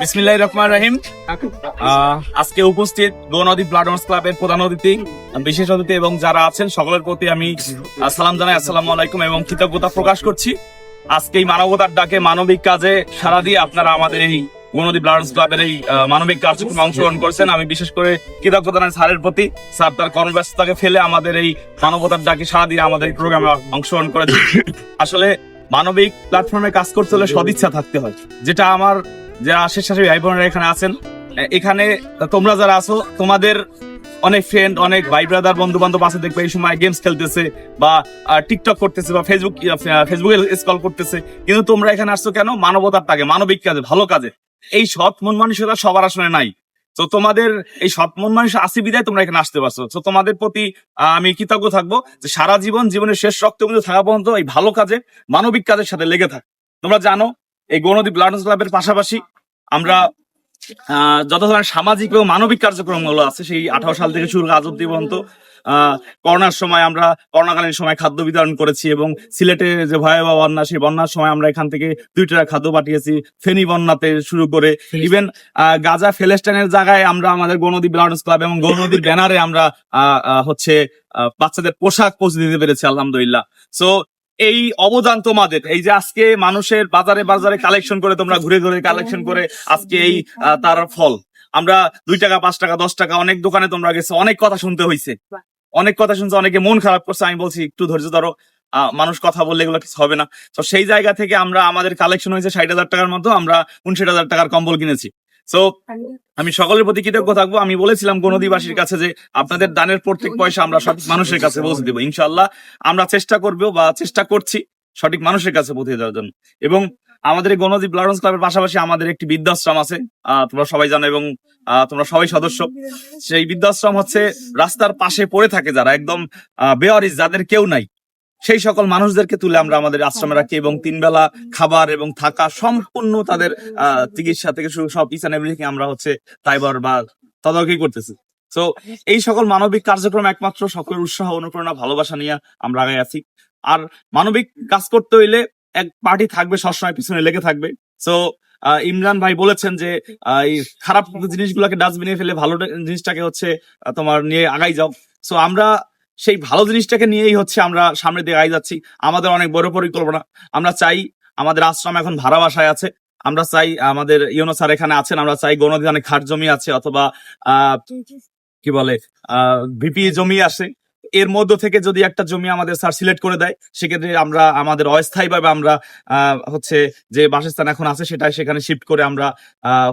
বিসমিল্লাহির রহমান রহিম। আজকে উপস্থিত গো ব্লাড ডোনার্স ক্লাবের প্রধান অতিথি বিশেষ অতিথি এবং যারা আছেন সকলের প্রতি আমি সালাম জানাই আসসালামু আলাইকুম এবং কৃতজ্ঞতা প্রকাশ করছি। আজকে এই মানবতার ডাকে মানবিক কাজে সারা দিয়ে আপনারা আমাদের এই গণদী ব্লাডস ক্লাবের এই মানবিক কার্যক্রমে অংশগ্রহণ করেছেন। আমি বিশেষ করে কৃতজ্ঞতা জানাই স্যারের প্রতি। স্যার তার কর্মব্যস্ততাকে ফেলে আমাদের এই মানবতার ডাকে সারা দিয়ে আমাদের এই প্রোগ্রামে অংশগ্রহণ করেছে আসলে মানবিক প্ল্যাটফর্মে কাজ করতে হলে সদিচ্ছা থাকতে হয়। যেটা আমার যারা স্বেচ্ছাসেবী ভাই বোনেরা এখানে আছেন এখানে তোমরা যারা আছো তোমাদের অনেক ফ্রেন্ড অনেক ভাই ব্রাদার বন্ধু বান্ধব আছে দেখবে এই সময় গেমস খেলতেছে বা টিকটক করতেছে বা ফেসবুক ফেসবুকে স্কল করতেছে। কিন্তু তোমরা এখানে আসছো কেন? মানবতার তাকে মানবিক কাজে ভালো কাজে। এই সৎ মন মানসিকতা সবার আসলে নাই। তো তোমাদের এই সপ্তম মন মানুষ আসি বিদায় তোমরা এখানে আসতে পারছ। তো তোমাদের প্রতি আমি কৃতজ্ঞ থাকব যে সারা জীবন জীবনের শেষ রক্ত কিন্তু থাকা পর্যন্ত এই ভালো কাজে, মানবিক কাজের সাথে লেগে থাক। তোমরা জানো, এই গণদীপ ব্লাড ক্লাবের পাশাপাশি আমরা যত ধরনের সামাজিক এবং মানবিক কার্যক্রমগুলো আছে সেই আঠারো সাল থেকে শুরু আজ অব্দি পর্যন্ত আহ, করোনার সময় আমরা করোনাকালীন সময় খাদ্য বিতরণ করেছি এবং সিলেটে যে ভয়াবহ বন্যা সেই বন্যার সময় আমরা এখান থেকে দুই টাকা খাদ্য পাঠিয়েছি ফেনী বন্যাতে শুরু করে। ইভেন গাজা ফেলেস্টাইনের জায়গায় আমরা আমাদের গৌনদী ব্লাডস ক্লাব এবং গণদীর ব্যানারে আমরা হচ্ছে বাচ্চাদের পোশাক পৌঁছে দিতে পেরেছি আলহামদুলিল্লাহ। সো এই অবদান তোমাদের। এই যে আজকে মানুষের বাজারে বাজারে কালেকশন করে তোমরা ঘুরে ঘুরে কালেকশন করে আজকে এই তার ফল। আমরা দুই টাকা, পাঁচ টাকা, দশ টাকা, অনেক দোকানে তোমরা গেছো, অনেক কথা শুনতে হয়েছে অনেক কথা শুনছে, অনেকে মন খারাপ করছে, আমি বলছি, একটু ধৈর্য ধরো মানুষ কথা বললে এগুলো কিছু হবে না। তো সেই জায়গা থেকে আমরা আমাদের কালেকশন হয়েছে ষাট হাজার টাকার মতো, আমরা উনষাট হাজার টাকার কম্বল কিনেছি। তো আমি সকলের প্রতি কৃতজ্ঞ থাকব। আমি বলেছিলাম গণদিবাসীর কাছে যে আপনাদের দানের প্রত্যেক পয়সা আমরা সঠিক মানুষের কাছে পৌঁছে দেবো। ইনশাল্লাহ আমরা চেষ্টা করব বা চেষ্টা করছি সঠিক মানুষের কাছে পৌঁছে দেওয়ার জন্য। এবং আমাদের এই গণদীপ লারন্স ক্লাবের পাশাপাশি আমাদের একটি বৃদ্ধাশ্রম আছে। আহ, তোমরা সবাই জানো এবং আহ, তোমরা সবাই সদস্য। সেই বৃদ্ধাশ্রম হচ্ছে রাস্তার পাশে পড়ে থাকে যারা। একদম বেয়ারিস যাদের কেউ নাই। সেই সকল মানুষদেরকে তুলে আমরা আমাদের আশ্রমে রাখি এবং তিন বেলা খাবার এবং থাকা সম্পূর্ণ তাদের চিকিৎসা থেকে শুরু সব ইস এভরিথিং আমরা হচ্ছে তাইবার বা তদারকি করতেছি। তো এই সকল মানবিক কার্যক্রম একমাত্র সকলের উৎসাহ, অনুপ্রেরণা, ভালোবাসা নিয়ে আমরা আগে আছি। আর মানবিক কাজ করতে হইলে এক পার্টি থাকবে, সবসময় পিছনে লেগে থাকবে। তো ইমরান ভাই বলেছেন যে এই খারাপ জিনিসগুলোকে ডাস্টবিনে ফেলে ভালো জিনিসটাকে হচ্ছে তোমার নিয়ে আগাই যাও। সো আমরা সেই ভালো জিনিসটাকে নিয়েই হচ্ছে আমরা সামনে দিয়ে আগে যাচ্ছি। আমাদের অনেক বড় পরিকল্পনা। আমরা চাই আমাদের আশ্রম এখন ভাড়া বাসায় আছে। আমরা চাই আমাদের ইউনো স্যার এখানে আছেন। আমরা চাই গণদিনে খাট জমি আছে অথবা আহ কি বলে আহ ভিপি জমি আসে। এর মধ্য থেকে যদি একটা জমি আমাদের স্যার সিলেক্ট করে দেয়, সেক্ষেত্রে আমরা আমাদের অস্থায়ীভাবে আমরা হচ্ছে যে বাসস্থান এখন আছে সেটা সেখানে শিফট করে আমরা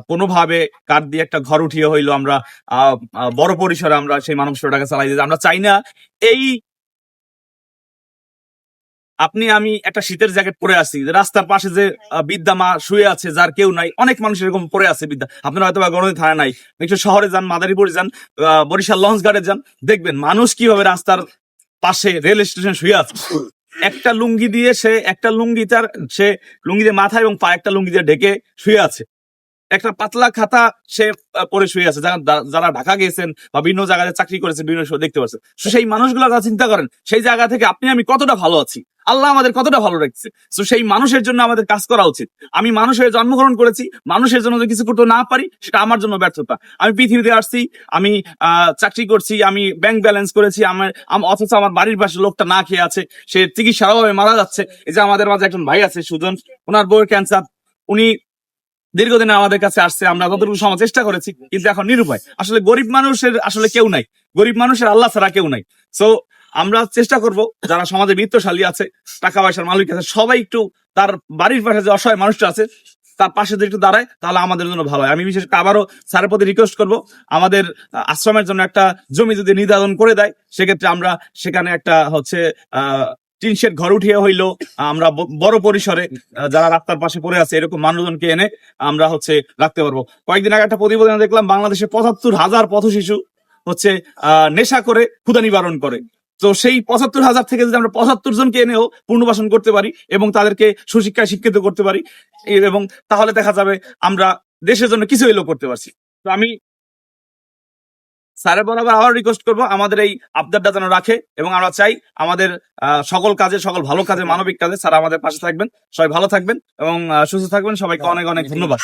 কোনোভাবে কাঠ দিয়ে একটা ঘর উঠিয়ে হইল আমরা বড় পরিসরে আমরা সেই সেবাটাকে চালাই দিতে আমরা চাই না এই আপনি, আমি একটা শীতের জ্যাকেট পরে আছি। রাস্তার পাশে যে বিদ্যা মা শুয়ে আছে, যার কেউ নাই, অনেক মানুষ এরকম পরে আছে বিদ্যা। আপনার হয়তো বা গণতি থানা নাই। একটু শহরে যান, মাদারীপুরে যান বরিশাল লঞ্চ গার্ডে যান, দেখবেন মানুষ কীভাবে রাস্তার পাশে রেল স্টেশন শুয়ে আছে। একটা লুঙ্গি দিয়ে সে, একটা লুঙ্গি তার, সে লুঙ্গি দিয়ে মাথা এবং পা একটা লুঙ্গি দিয়ে ঢেকে শুয়ে আছে। একটা পাতলা খাতা সে পরে শুয়ে আছে। যারা যারা ঢাকা গিয়েছেন বা বিভিন্ন জায়গায় চাকরি করেছেন, বিভিন্ন দেখতে পাচ্ছেন। সেই মানুষগুলো যারা চিন্তা করেন, সেই জায়গা থেকে আপনি, আমি কতটা ভালো আছি? আল্লাহ আমাদের কতটা ভালো রাখছে? তো সেই মানুষের জন্য আমাদের কাজ করা উচিত। আমি মানুষের জন্মগ্রহণ করেছি, মানুষের জন্য কিছু করতে না পারি, সেটা আমার জন্য ব্যর্থতা। আমি পৃথিবীতে আসছি, আমি চাকরি করছি, আমি ব্যাংক ব্যালেন্স করেছি, আমার অথচ আমার বাড়ির পাশে লোকটা না খেয়ে আছে, সে চিকিৎসার অভাবে মারা যাচ্ছে। এই যে আমাদের মাঝে একজন ভাই আছে, সুজন, ওনার বউয়ের ক্যান্সার উনি দীর্ঘদিন আমাদের কাছে আসছে, আমরা যতটুকু সময় চেষ্টা করেছি, কিন্তু এখন নিরুপায়। আসলে গরিব মানুষের আসলে কেউ নাই। গরিব মানুষের আল্লাহ ছাড়া কেউ নাই। সো আমরা চেষ্টা করব, যারা সমাজে বিত্তশালী আছে, টাকা পয়সার মালিক আছে, সবাই একটু তার বাড়ির পাশে যে অসহায় মানুষটা আছে, তার পাশে যদি একটু দাঁড়ায়, তাহলে আমাদের জন্য ভালো হয়। আমি বিশেষ করে আবারও স্যারের প্রতি রিকোয়েস্ট করব, আমাদের আশ্রমের জন্য একটা জমি যদি নির্ধারণ করে দেয়, সেক্ষেত্রে আমরা সেখানে একটা হচ্ছে টিন শেড ঘর উঠিয়ে হইল, আমরা বড় পরিসরে যারা রাস্তার পাশে পড়ে আছে, এরকম মানুষজনকে এনে আমরা হচ্ছে রাখতে পারব। কয়েকদিন আগে একটা প্রতিবেদন দেখলাম, বাংলাদেশে পঁচাত্তর হাজার পথ শিশু হচ্ছে নেশা করে ক্ষুদা নিবারণ করে। তো সেই পঁচাত্তর হাজার থেকে যদি আমরা পঁচাত্তর জনকে এনেও পুনর্বাসন করতে পারি এবং তাদেরকে সুশিক্ষায় শিক্ষিত করতে পারি এবং তাহলে দেখা যাবে আমরা দেশের জন্য কিছু এলো করতে পারছি। তো আমি স্যারের বরাবর আবার রিকোয়েস্ট করব আমাদের এই আবদারটা যেন রাখে এবং আমরা চাই আমাদের আহ, সকল কাজে সকল ভালো কাজে মানবিক কাজে স্যার আমাদের পাশে থাকবেন। সবাই ভালো থাকবেন এবং সুস্থ থাকবেন। সবাইকে অনেক অনেক ধন্যবাদ।